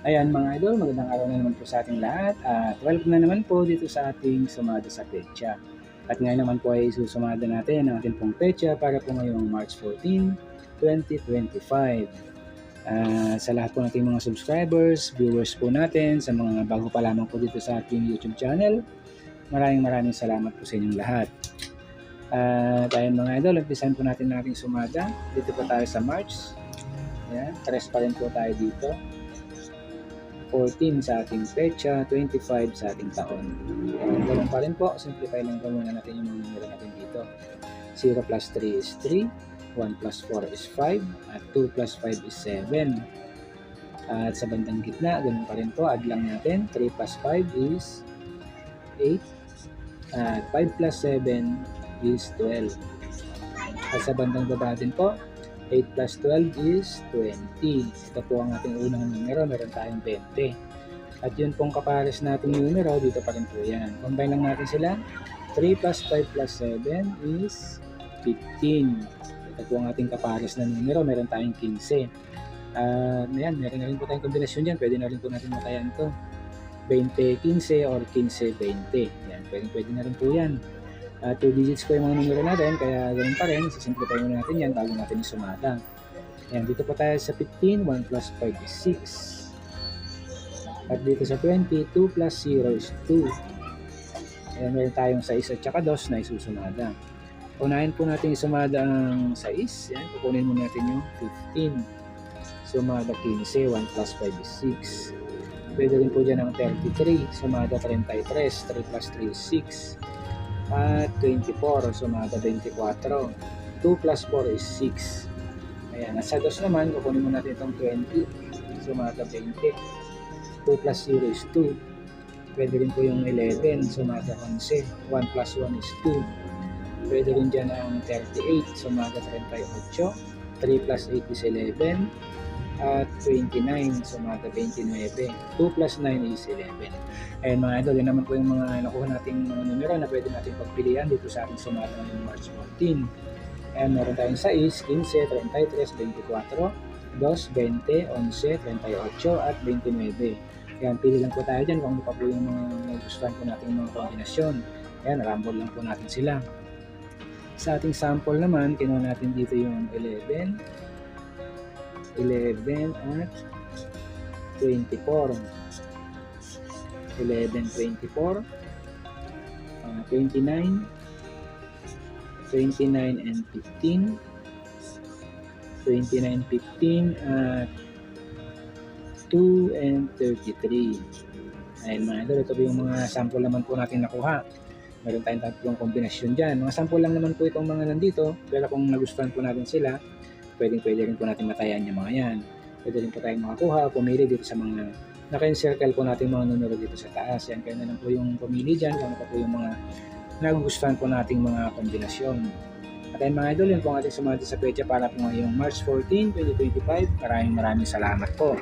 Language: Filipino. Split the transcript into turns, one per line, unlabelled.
Ayan mga idol, magandang araw na naman po sa ating lahat at welcome na naman po dito sa ating sumada sa pecha. At ngayon naman po ay susumada natin ang ating pong pecha para po ngayong March 14, 2025. Ah, sa lahat po nating mga subscribers, viewers po natin, sa mga bago pa lamang po dito sa ating YouTube channel, maraming maraming salamat po sa inyong lahat. At ayun mga idol, umpisan po natin nating sumada. Dito po tayo sa March. Ayan, tres pa rin po tayo dito. 14 sa ating pecha, 25 sa ating taon. Ayan, ganun pa rin po, simplify lang po muna natin yung mga numero natin dito. 0 plus 3 is 3, 1 plus 4 is 5, at 2 plus 5 is 7. At sa bandang gitna, ganun pa rin po, add lang natin, 3 plus 5 is 8, at 5 plus 7 is 12. At sa bandang baba din po, 8 plus 12 is 20. Ito po ang ating unang numero, meron tayong 20. At yun pong kapares nating numero, dito pa rin po yan. Combine lang natin sila. 3 plus 5 plus 7 is 15. Ito po ang ating kapares na numero, meron tayong 15. At yan, meron na rin po tayong kombinasyon dyan. Pwede na rin po natin matayan to. 20-15 or 15-20. Yan, pwede, pwede na rin po yan. Uh, 2 digits po yung mga numero natin, kaya ganun pa rin, sisimplify muna natin yan bago natin isumada. Yan, dito po tayo sa 15, 1 plus 5 is 6. At dito sa 20, 2 plus 0 is 2. Ayan, meron tayong 6 at saka 2 na isusumada. Unahin po natin isumada ang 6. Yan, kukunin mo natin yung 15. Sumada 15, 1 plus 5 is 6. Pwede rin po dyan ang 33. Sumada 33, 3 plus 3 is 6 at 24, sumada 24. 2 plus 4 is 6. Ayan, at sa dos naman, kukunin mo natin itong 20, sumada 20. 2 plus 0 is 2. Pwede rin po yung 11, sumada 11. 1 plus 1 is 2. Pwede rin dyan ang 38, sumada 38. 3 plus 8 is 11 at 29, sumada 29. 2 plus 9 is 11. Ayan mga idol, yun naman po yung mga nakuha nating mga numero na pwede natin pagpilian dito sa ating sumada ngayong March 14. Ayan, meron tayong 6, 15, 33, 24, 2, 20, 11, 38, at 29. Ayan, pili lang po tayo dyan kung ano pa po yung mga nagustuhan po nating mga kombinasyon. Ayan, rumble lang po natin sila. Sa ating sample naman, kinuha natin dito yung 11, 11 at 24. 11, 24, uh, 29, 29 and 15, 29, 15 at 2 and 33. Ayun mga idol, ito yung mga sample naman po natin nakuha. Meron tayong tatlong kombinasyon dyan. Mga sample lang naman po itong mga nandito, pero kung nagustuhan po natin sila, pwedeng pwede rin po natin matayan yung mga yan. Pwede rin po tayong makakuha, pumili dito sa mga naka-encircle po natin mga numero dito sa taas. Yan, kaya na lang po yung pumili dyan, kung ano po yung mga nagugustuhan po nating mga kombinasyon. At ayun mga idol, yun po ang ating sumati sa pecha para po ngayong March 14, 2025. Maraming maraming salamat po.